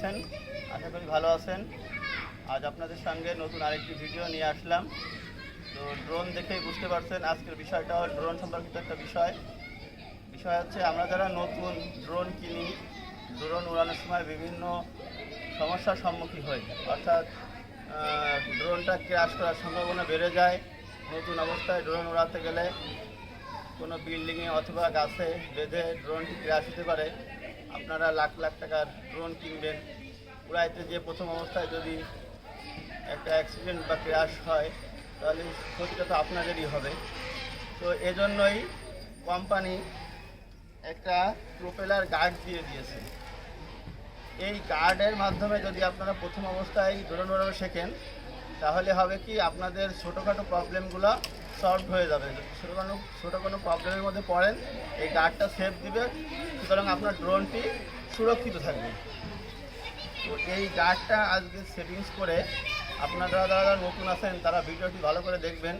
আছেন। আশা করি ভালো আছেন। আজ আপনাদের সঙ্গে নতুন আরেকটি ভিডিও নিয়ে আসলাম। তো ড্রোন দেখেই বুঝতে পারছেন আজকের বিষয়টা ড্রোন সম্পর্কিত একটা বিষয়। বিষয় হচ্ছে আমরা যারা নতুন ড্রোন কিনি ড্রোন উড়ানোর সময় বিভিন্ন সমস্যার সম্মুখীন হই। অর্থাৎ ড্রোনটা ক্র্যাশ করার সম্ভাবনা বেড়ে যায়। নতুন অবস্থায় ড্রোন উড়াতে গেলে কোনো বিল্ডিংয়ে অথবা গাছে বেঁধে ড্রোনটি ক্র্যাশ হতে পারে। আপনারা লাখ লাখ টাকার ড্রোন কিনবেন। উড়াইতে যে প্রথম অবস্থায় যদি একটা অ্যাক্সিডেন্ট বা ক্র্যাশ হয়, তাহলে ক্ষতিটা তো আপনাদেরই হবে। তো এজন্যই কোম্পানি একটা প্রোপেলার গার্ড দিয়ে দিয়েছে। এই গার্ডের মাধ্যমে যদি আপনারা প্রথম অবস্থায় ড্রোন উড়ানো শেখেন, তাহলে হবে কি আপনাদের ছোটোখাটো প্রবলেমগুলো সলভ হয়ে যাবে। ছোটো কোনো ছোটো কোনো প্রবলেমের মধ্যে পড়েন, এই গার্ডটা সেভ দিবে। সুতরাং আপনার ড্রোনটি সুরক্ষিত থাকবে। তো এই গার্ডটা আজকে সেটিংস করে আপনারা যারা নতুন আছেন, তারা ভিডিওটি ভালো করে দেখবেন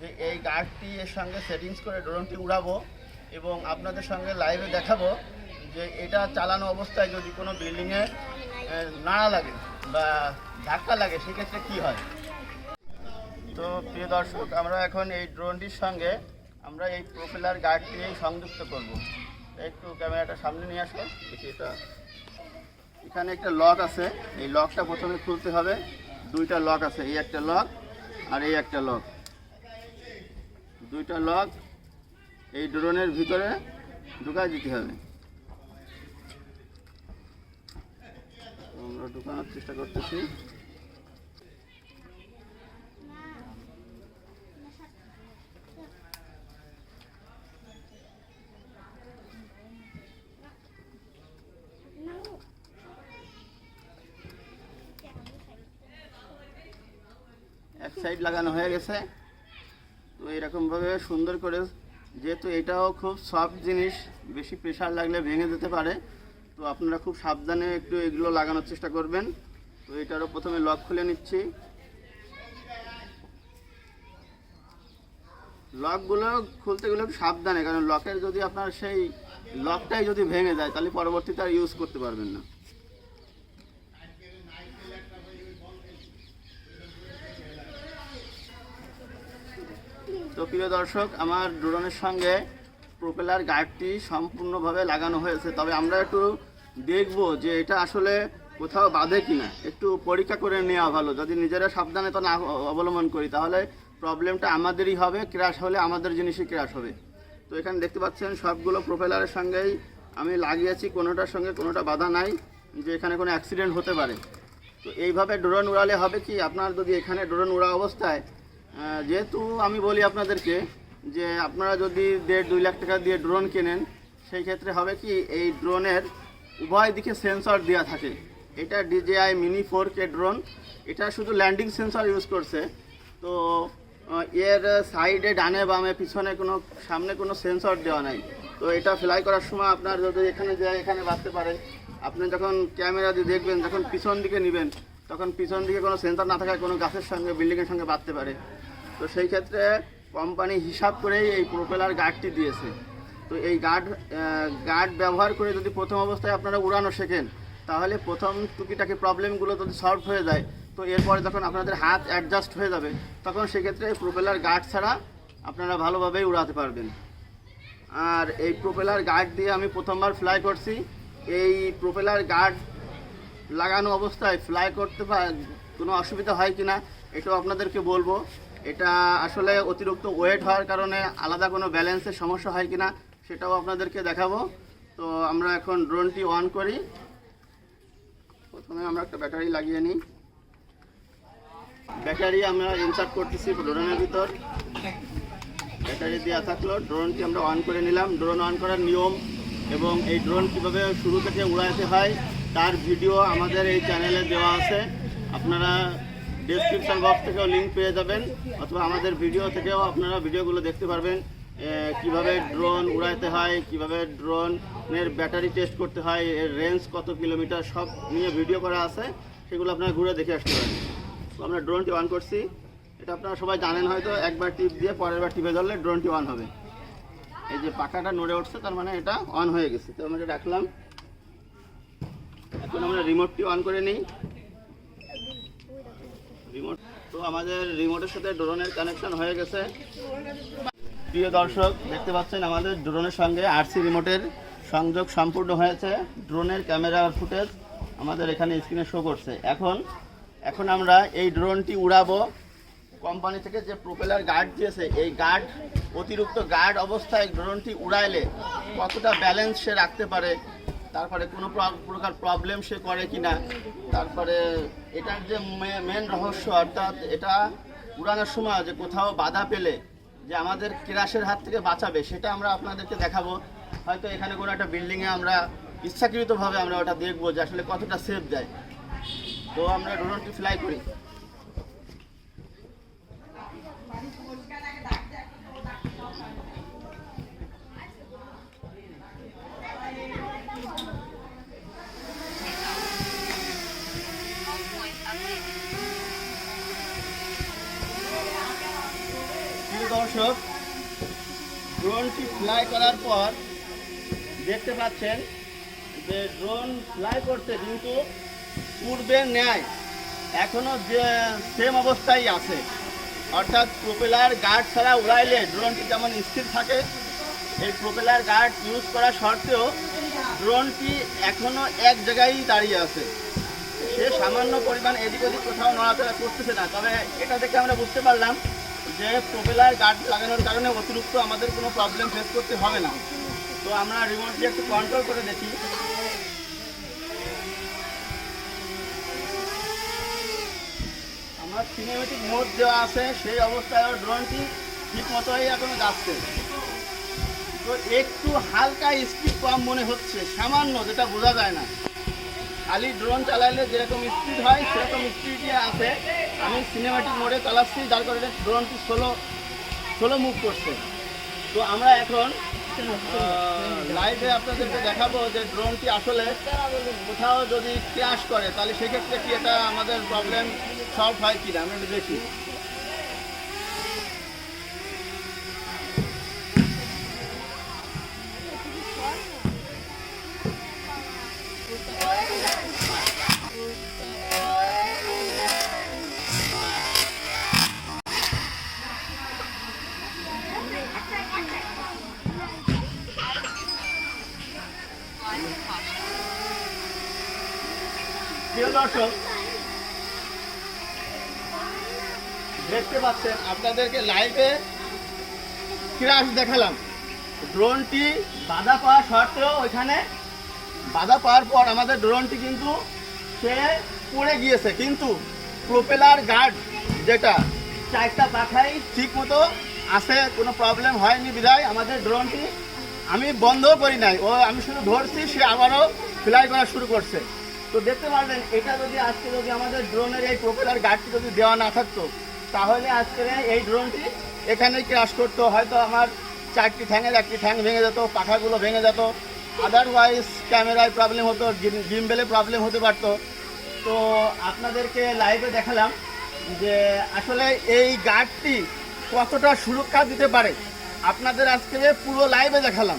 যে এই গার্ডটি এর সঙ্গে সেটিংস করে ড্রোনটি উড়াবো এবং আপনাদের সঙ্গে লাইভে দেখাবো যে এটা চালানো অবস্থায় যদি কোনো বিল্ডিংয়ে নাড়া লাগে বা ধাক্কা লাগে, সেক্ষেত্রে কী হয়? তো প্রিয় দর্শক, আমরা এখন এই ড্রোনটির সঙ্গে আমরা এই প্রোপেলার গার্ডটিই সংযুক্ত করব। একটু ক্যামেরাটা সামনে নিয়ে আসো। দেখি এটা। এখানে একটা লক আছে। এই লকটা প্রথমে খুলতে হবে। দুইটা লক আছে, এই একটা লক আর এই একটা লক। দুইটা লক এই ড্রোনের ভিতরে ঢুকাই দিতে হবে। আমরা ঢুকানোর চেষ্টা করতেছি। এক সাইড লাগানো হয়ে গেছে। তো এরকমভাবে সুন্দর করে যেহেতু এটাও খুব সফট জিনিস, বেশি প্রেশার লাগলে ভেঙে যেতে পারে। তো আপনারা খুব সাবধানে একটু এগুলো লাগানোর চেষ্টা করবেন। তো এটারও প্রথমে লক খুলে নিচ্ছি। লকগুলো খুলতে গেলে সাবধানে, কারণ লকের যদি আপনার সেই লকটাই যদি ভেঙে যায়, তাহলে পরবর্তীতে আর ইউজ করতে পারবেন না। তো প্রিয় দর্শক, আমার ড্রোনের সঙ্গে প্রোপেলার গার্ডটি সম্পূর্ণভাবে লাগানো হয়েছে। তবে আমরা একটু দেখব যে এটা আসলে কোথাও বাঁধে কিনা। একটু পরীক্ষা করে নেওয়া ভালো। যদি নিজেরা সাবধানে তো না অবলম্বন করি, তাহলে প্রবলেমটা আমাদেরই হবে, ক্র্যাশ হলে আমাদের জিনিসই ক্র্যাশ হবে। তো এখানে দেখতে পাচ্ছেন, সবগুলো প্রোপেলারের সঙ্গেই আমি লাগিয়েছি। কোনোটার সঙ্গে কোনোটা বাধা নাই যে এখানে কোনো অ্যাক্সিডেন্ট হতে পারে। তো এইভাবে ড্রোন উড়ালে হবে কি? আপনার যদি এখানে ড্রোন উড়া অবস্থায় যেহেতু আমি বলি আপনাদেরকে যে আপনারা যদি দেড় দুই লাখ টাকা দিয়ে ড্রোন কেনেন, সেই ক্ষেত্রে হবে কি এই ড্রোনের উভয় দিকে সেন্সর দেওয়া থাকে। এটা DJI mini four K drone এটা শুধু ল্যান্ডিং সেন্সর ইউজ করছে। তো এর সাইডে ডানে, বামে, পিছনে কোনো, সামনে কোনো সেন্সর দেওয়া নাই। তো এটা ফ্লাই করার সময় আপনার যদি এখানে যায়, এখানে বাঁধতে পারে। আপনি যখন ক্যামেরা দিয়ে দেখবেন, যখন পিছন দিকে নেবেন, তখন পিছন দিকে কোনো সেন্সর না থাকায় কোনো গাছের সঙ্গে বিল্ডিংয়ের সঙ্গে বাঁধতে পারে। তো সেই ক্ষেত্রে কোম্পানি হিসাব করেই এই প্রোপেলার গার্ডটি দিয়েছে। তো এই গার্ড গার্ড ব্যবহার করে যদি প্রথম অবস্থায় আপনারা উড়ানো শেখেন, তাহলে প্রথম টুকিটাকি প্রবলেমগুলো যদি সলভ হয়ে যায়, তো এরপরে যখন আপনাদের হাত অ্যাডজাস্ট হয়ে যাবে, তখন সেক্ষেত্রে প্রোপেলার গার্ড ছাড়া আপনারা ভালোভাবেই উড়াতে পারবেন। আর এই প্রোপেলার গার্ড দিয়ে আমি প্রথমবার ফ্লাই করছি। এই প্রোপেলার গার্ড লাগানো অবস্থায় ফ্লাই করতে কোনো অসুবিধা হয় কি না এটাও আপনাদেরকে বলব। এটা আসলে অতিরিক্ত ওয়েট হওয়ার কারণে আলাদা কোনো ব্যালেন্সের সমস্যা হয় কিনা সেটাও আপনাদেরকে দেখাবো। তো আমরা এখন ড্রোনটি অন করি। প্রথমে আমরা একটা ব্যাটারি লাগিয়ে নিই। ব্যাটারি আমরা ইনসার্ট করতেছি ড্রোনের ভিতর। ব্যাটারি দেওয়া থাকল ড্রোনটি আমরা অন করে নিলাম। ড্রোন অন করার নিয়ম এবং এই ড্রোন কীভাবে শুরু থেকে উড়াইতে হয়, তার ভিডিও আমাদের এই চ্যানেলে দেওয়া আছে। আপনারা ডেসক্রিপশন বক্স থেকেও লিঙ্ক পেয়ে যাবেন, অথবা আমাদের ভিডিও থেকেও আপনারা ভিডিওগুলো দেখতে পারবেন কীভাবে ড্রোন উড়াইতে হয়, কীভাবে ড্রোনের ব্যাটারি টেস্ট করতে হয়, এর রেঞ্জ কত কিলোমিটার সব নিয়ে ভিডিও করা আছে, সেগুলো আপনারা ঘুরে দেখে আসতে পারেন। তো আমরা ড্রোনটি অন করছি। এটা আপনারা সবাই জানেন হয়তো, একবার টিপ দিয়ে পরের বার টিপে ধরলে ড্রোনটি অন হবে। এই যে পাখাটা নড়ে উঠছে, তার মানে এটা অন হয়ে গেছে। তো আমরা রাখলাম। এখন আমরা রিমোটটি অন করে নিই। রিমোট তো আমাদের রিমোটের সাথে ড্রোনের কানেকশন হয়ে গেছে। প্রিয় দর্শক, দেখতে পাচ্ছেন আমাদের ড্রোনের সঙ্গে আরসি রিমোটের সংযোগ সম্পূর্ণ হয়েছে। ড্রোনের ক্যামেরা ফুটেজ আমাদের এখানে স্ক্রিনে শো করছে। এখন এখন আমরা এই ড্রোনটি উড়াবো। কোম্পানি থেকে যে প্রোপেলার গার্ড দিয়েছে, এই গার্ড অতিরিক্ত গার্ড অবস্থায় ড্রোনটি উড়াইলে কতটা ব্যালেন্স সে রাখতে পারে তারপরে কোনো প্র- প্রকার প্রবলেম সে করে কি না তারপরে এটার যে মেন রহস্য, অর্থাৎ এটা উড়ানোর সময় যে কোথাও বাধা পেলে যে আমাদের ক্রাশের হাত থেকে বাঁচাবে, সেটা আমরা আপনাদেরকে দেখাবো। হয়তো এখানে কোনো একটা বিল্ডিংয়ে আমরা ইচ্ছাকৃতভাবে আমরা ওটা দেখব যে আসলে কতটা সেফ দেয় তো আমরা ড্রোনটি ফ্লাই করি প্রিয় দর্শক ড্রোনটি ফ্লাই করার পর দেখতে পাচ্ছেন যে ড্রোন ফ্লাই করছে কিন্তু পূর্বের ন্যায়। এখনও যে সেম অবস্থায় আছে। অর্থাৎ প্রোপেলার গার্ড ছাড়া উড়াইলে ড্রোনটি যেমন স্থির থাকে, এই প্রোপেলার গার্ড ইউজ করা সত্ত্বেও ড্রোনটি এখনও এক জায়গায় দাঁড়িয়ে আছে। সে সামান্য পরিমাণ এদিক ওদিক কোথাও নড়াচড়া করতেছে না। তবে এটা দেখে আমরা বুঝতে পারলাম যে প্রোপেলার গার্ড লাগানোর কারণে অতিরিক্ত আমাদের কোনো প্রবলেম ফেস করতে হবে না। তো আমরা রিমোট দিয়ে একটু কন্ট্রোল করে দেখি। আমার সিনেমেটিক মোড দেওয়া আছে, সেই অবস্থায় ড্রোনটি ঠিক মতোই এখনও যাচ্ছে। তো একটু হালকা স্পিড কম মনে হচ্ছে, সামান্য, যেটা বোঝা যায় না। খালি ড্রোন চালাইলে যেরকম স্পিড হয়, সেরকম স্পিডই আছে। আমি সিনেমাটিক মোডে চালাচ্ছি যার কারণে ড্রোনটি ষোলো ষোলো মুভ করছে। তো আমরা এখন লাইভে আপনাদেরকে দেখাবো যে ড্রোনটি আসলে কোথাও যদি ক্র্যাশ করে, তাহলে সেক্ষেত্রে কি এটা আমাদের প্রবলেম সলভ হয় কিনা? আমি দেখি। প্রিয় গিয়েছে। কিন্তু প্রোপেলার গার্ড যেটা, চারটা পাখাই ঠিক মতো আছে, কোনো প্রবলেম হয়নি বিধায় আমাদের ড্রোনটি আমি বন্ধও করি নাই। ও, আমি শুধু ধরছি, সে আবারও ফ্লাই করা শুরু করছে। তো দেখতে পারবেন, এটা যদি আজকে যদি আমাদের ড্রোনের এই প্রোপেলার গার্ডটি যদি দেওয়া না থাকতো, তাহলে আজকে এই ড্রোনটি এখানেই ক্রাশ করতো। হয়তো আমার চারটি ঠ্যাঙের একটি ঠ্যাং ভেঙে যেত, পাখাগুলো ভেঙে যেত। আদারওয়াইজ ক্যামেরায় প্রবলেম হতো জিম্বেলে প্রবলেম হতে পারতো। তো আপনাদেরকে লাইভে দেখালাম যে আসলে এই গার্ডটি কতটা সুরক্ষা দিতে পারে। আপনাদের আজকে পুরো লাইভে দেখালাম।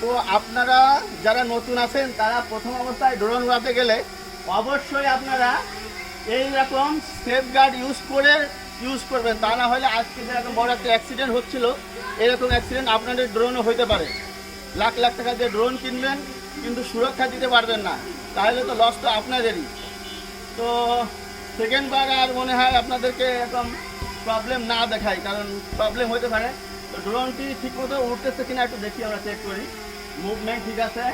তো আপনারা যারা নতুন আছেন, তারা প্রথম অবস্থায় ড্রোন উড়াতে গেলে অবশ্যই আপনারা এই রকম সেফ গার্ড ইউজ করে ইউজ করবেন। তা না হলে আজকে যেরকম বড় একটা অ্যাক্সিডেন্ট হচ্ছিল, এরকম অ্যাক্সিডেন্ট আপনাদের ড্রোনও হতে পারে। লাখ লাখ টাকা দিয়ে ড্রোন কিনবেন, কিন্তু সুরক্ষা দিতে পারবেন না। তাহলে তো লস তো আপনাদেরই। তো সেকেন্ডবার আর মনে হয় আপনাদেরকে এরকম প্রবলেম না দেখাই, কারণ প্রবলেম হতে পারে। তো ড্রোনটি ঠিক মতো উঠতেছে কিনা একটু দেখি, আমরা চেক করি। মুভমেন্ট ঠিক আছে?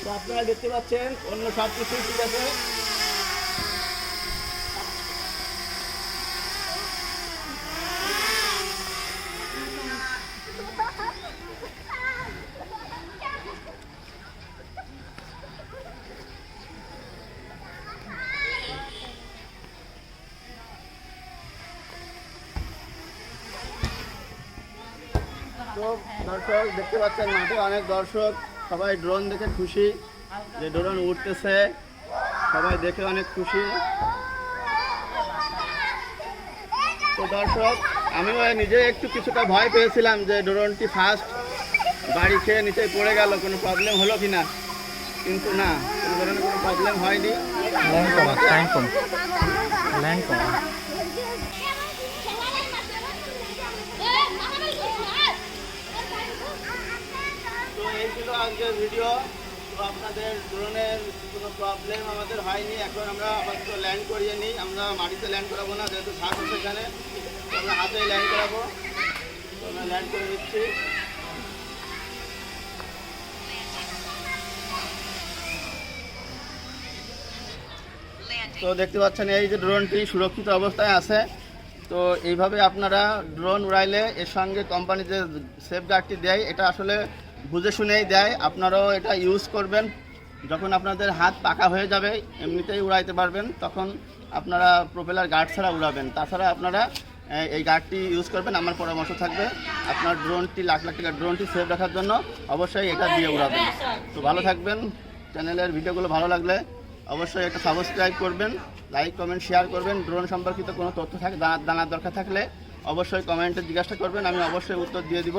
তো আপনারা দেখতে পাচ্ছেন অন্য সব কিছুই ঠিক আছে তো দর্শক, দেখতে পাচ্ছেন মাঠে অনেক দর্শক। সবাই ড্রোন দেখে খুশি যে ড্রোন উঠতেছে। সবাই দেখে অনেক খুশি। তো দর্শক, আমিও নিজে একটু কিছুটা ভয় পেয়েছিলাম যে ড্রোনটি ফার্স্ট বাড়ি খেয়ে নিচে পড়ে গেল, কোনো প্রবলেম হলো কি না কিন্তু না, কোনো ধরনের কোনো প্রবলেম হয়নি। আজকের ভিডিও তো আপনাদের ড্রোনের কোনো প্রবলেম আমাদের হয়নি। এখন আমরা আপাতত ল্যান্ড করিয়ে নিই। আমরা মাটিতে ল্যান্ড করাবো না, যেহেতু ঘাস আছে এখানে। আমরা হাতেই ল্যান্ড করাবো। আমরা ল্যান্ড করে দিচ্ছি তো দেখতে পাচ্ছেন, এই যে ড্রোনটি সুরক্ষিত অবস্থায় আছে। তো এইভাবে আপনারা ড্রোন উড়াইলে এর সঙ্গে কোম্পানি যে সেফ গার্ডটি দেয়, এটা আসলে বুঝে শুনেই দেয়। আপনারাও এটা ইউজ করবেন। যখন আপনাদের হাত পাকা হয়ে যাবে, এমনিতেই উড়াইতে পারবেন, তখন আপনারা প্রোপেলার গার্ড ছাড়া উড়াবেন। তাছাড়া আপনারা এই গার্ডটি ইউজ করবেন। আমার পরামর্শ থাকবে আপনার ড্রোনটি লাখ লাখ টাকার ড্রোনটি সেফ রাখার জন্য। অবশ্যই এটা দিয়ে উড়াবেন। তো ভালো থাকবেন। চ্যানেলের ভিডিওগুলো ভালো লাগলে অবশ্যই একটা সাবস্ক্রাইব করবেন লাইক কমেন্ট শেয়ার করবেন। ড্রোন সম্পর্কিত কোনো তথ্য থাকে জানার দরকার থাকলে অবশ্যই কমেন্টে জিজ্ঞাসা করবেন। আমি অবশ্যই উত্তর দিয়ে দিব।